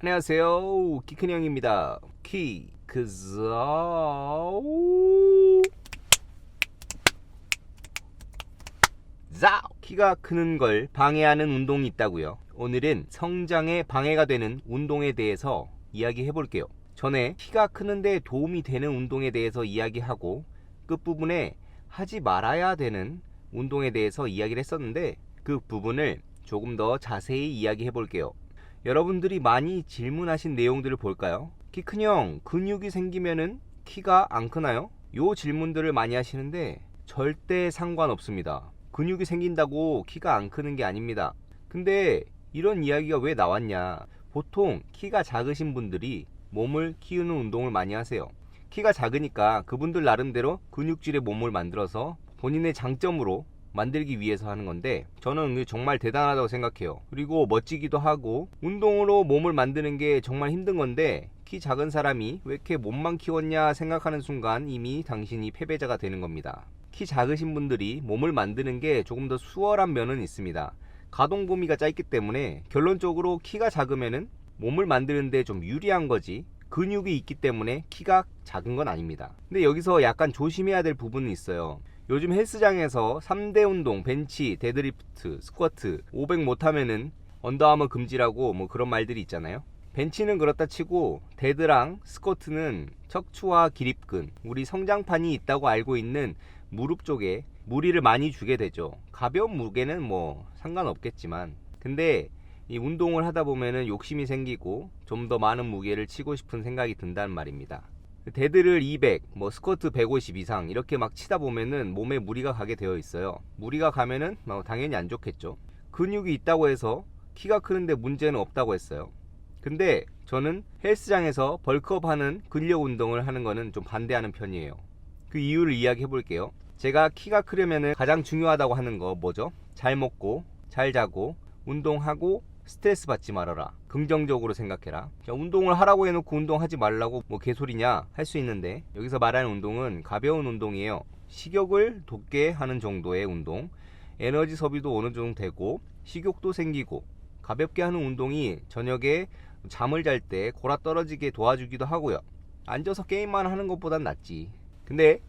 안녕하세요. 키큰 형입니다. 키 크자우 자 키가 크는 걸 방해하는 운동이 있다고요. 오늘은 성장에 방해가 되는 운동에 대해서 이야기해 볼게요. 전에 키가 크는데 도움이 되는 운동에 대해서 이야기하고 끝부분에 하지 말아야 되는 운동에 대해서 이야기를 했었는데 그 부분을 조금 더 자세히 이야기해 볼게요. 여러분들이 많이 질문하신 내용들을 볼까요? 키 큰 형, 근육이 생기면은 키가 안 크나요? 요 질문들을 많이 하시는데 절대 상관없습니다. 근육이 생긴다고 키가 안 크는 게 아닙니다. 근데 이런 이야기가 왜 나왔냐? 보통 키가 작으신 분들이 몸을 키우는 운동을 많이 하세요. 키가 작으니까 그분들 나름대로 근육질의 몸을 만들어서 본인의 장점으로 만들기 위해서 하는 건데 저는 정말 대단하다고 생각해요. 그리고 멋지기도 하고 운동으로 몸을 만드는 게 정말 힘든 건데 키 작은 사람이 왜 이렇게 몸만 키웠냐 생각하는 순간 이미 당신이 패배자가 되는 겁니다. 키 작으신 분들이 몸을 만드는 게 조금 더 수월한 면은 있습니다. 가동 범위가 짧기 때문에 결론적으로 키가 작으면은 몸을 만드는데 좀 유리한 거지 근육이 있기 때문에 키가 작은 건 아닙니다. 근데 여기서 약간 조심해야 될 부분은 있어요. 요즘 헬스장에서 3대 운동, 벤치, 데드리프트, 스쿼트, 500 못하면은 언더아머 금지라고 뭐 그런 말들이 있잖아요. 벤치는 그렇다 치고 데드랑 스쿼트는 척추와 기립근, 우리 성장판이 있다고 알고 있는 무릎 쪽에 무리를 많이 주게 되죠. 가벼운 무게는 뭐 상관없겠지만 근데 이 운동을 하다 보면은 욕심이 생기고 좀 더 많은 무게를 치고 싶은 생각이 든다는 말입니다. 데드를 200, 뭐 스쿼트 150 이상 이렇게 막 치다 보면은 몸에 무리가 가게 되어 있어요. 무리가 가면은 뭐 당연히 안 좋겠죠. 근육이 있다고 해서 키가 크는데 문제는 없다고 했어요. 근데 저는 헬스장에서 벌크업 하는 근력 운동을 하는 거는 좀 반대하는 편이에요. 그 이유를 이야기해 볼게요. 제가 키가 크려면은 가장 중요하다고 하는 거 뭐죠? 잘 먹고, 잘 자고, 운동하고, 스트레스 받지 말아라. 긍정적으로 생각해라. 자, 운동을 하라고 해놓고 운동하지 말라고 뭐 개소리냐 할 수 있는데 여기서 말하는 운동은 가벼운 운동이에요. 식욕을 돋게 하는 정도의 운동. 에너지 소비도 어느 정도 되고 식욕도 생기고 가볍게 하는 운동이 저녁에 잠을 잘 때 골아 떨어지게 도와주기도 하고요. 앉아서 게임만 하는 것보단 낫지. 근데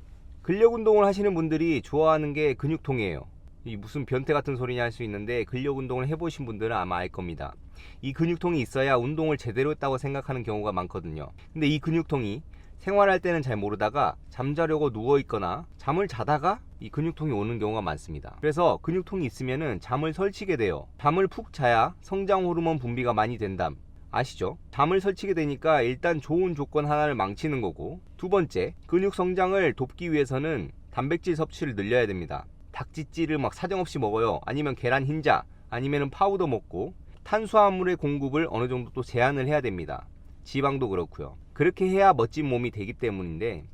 근력 운동을 하시는 분들이 좋아하는 게 근육통이에요. 이 무슨 변태 같은 소리냐 할 수 있는데 근력 운동을 해보신 분들은 아마 알 겁니다. 이 근육통이 있어야 운동을 제대로 했다고 생각하는 경우가 많거든요. 근데 이 근육통이 생활할 때는 잘 모르다가 잠자려고 누워 있거나 잠을 자다가 이 근육통이 오는 경우가 많습니다. 그래서 근육통이 있으면은 잠을 설치게 돼요. 잠을 푹 자야 성장 호르몬 분비가 많이 된담. 아시죠? 잠을 설치게 되니까 일단 좋은 조건 하나를 망치는 거고 두 번째 근육 성장을 돕기 위해서는 단백질 섭취를 늘려야 됩니다. 닭찌찌를 막 사정없이 먹어요. 아니면 계란 흰자, 아니면 파우더 먹고 탄수화물의 공급을 어느 정도 또 제한을 해야 됩니다. 지방도 그렇고요. 그렇게 해야 멋진 몸이 되기 때문인데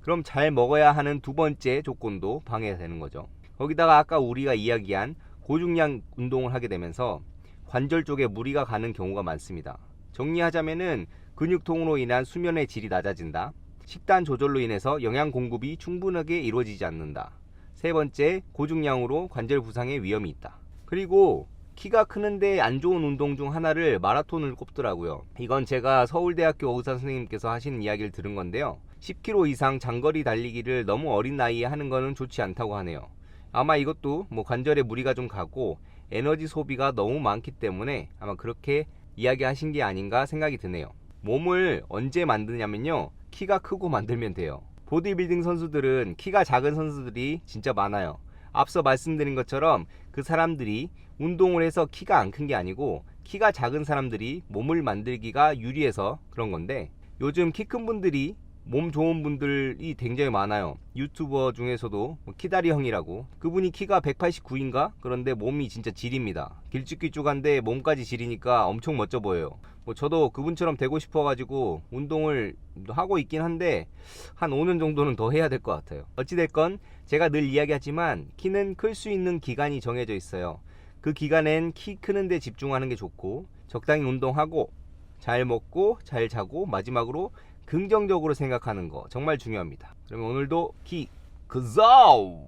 그럼 잘 먹어야 하는 두 번째 조건도 방해가 되는 거죠. 거기다가 아까 우리가 이야기한 고중량 운동을 하게 되면서 관절 쪽에 무리가 가는 경우가 많습니다. 정리하자면은 근육통으로 인한 수면의 질이 낮아진다. 식단 조절로 인해서 영양 공급이 충분하게 이루어지지 않는다. 세 번째, 고중량으로 관절 부상의 위험이 있다. 그리고 키가 크는데 안 좋은 운동 중 하나를 마라톤을 꼽더라고요. 이건 제가 서울대학교 의사 선생님께서 하신 이야기를 들은 건데요. 10km 이상 장거리 달리기를 너무 어린 나이에 하는 거는 좋지 않다고 하네요. 아마 이것도 뭐 관절에 무리가 좀 가고 에너지 소비가 너무 많기 때문에 아마 그렇게 이야기하신 게 아닌가 생각이 드네요. 몸을 언제 만드냐면요. 키가 크고 만들면 돼요. 보디빌딩 선수들은 키가 작은 선수들이 진짜 많아요. 앞서 말씀드린 것처럼 그 사람들이 운동을 해서 키가 안 큰 게 아니고 키가 작은 사람들이 몸을 만들기가 유리해서 그런 건데 요즘 키 큰 분들이 몸 좋은 분들이 굉장히 많아요. 유튜버 중에서도 뭐 키다리 형이라고 그분이 키가 189인가? 그런데 몸이 진짜 질입니다. 길쭉길쭉한데 몸까지 질이니까 엄청 멋져 보여요. 뭐 저도 그분처럼 되고 싶어가지고 운동을 하고 있긴 한데 한 5년 정도는 더 해야 될 것 같아요. 어찌됐건 제가 늘 이야기하지만 키는 클 수 있는 기간이 정해져 있어요. 그 기간엔 키 크는 데 집중하는 게 좋고 적당히 운동하고 잘 먹고 잘 자고 마지막으로 긍정적으로 생각하는 거 정말 중요합니다. 그러면 오늘도 키 그자우!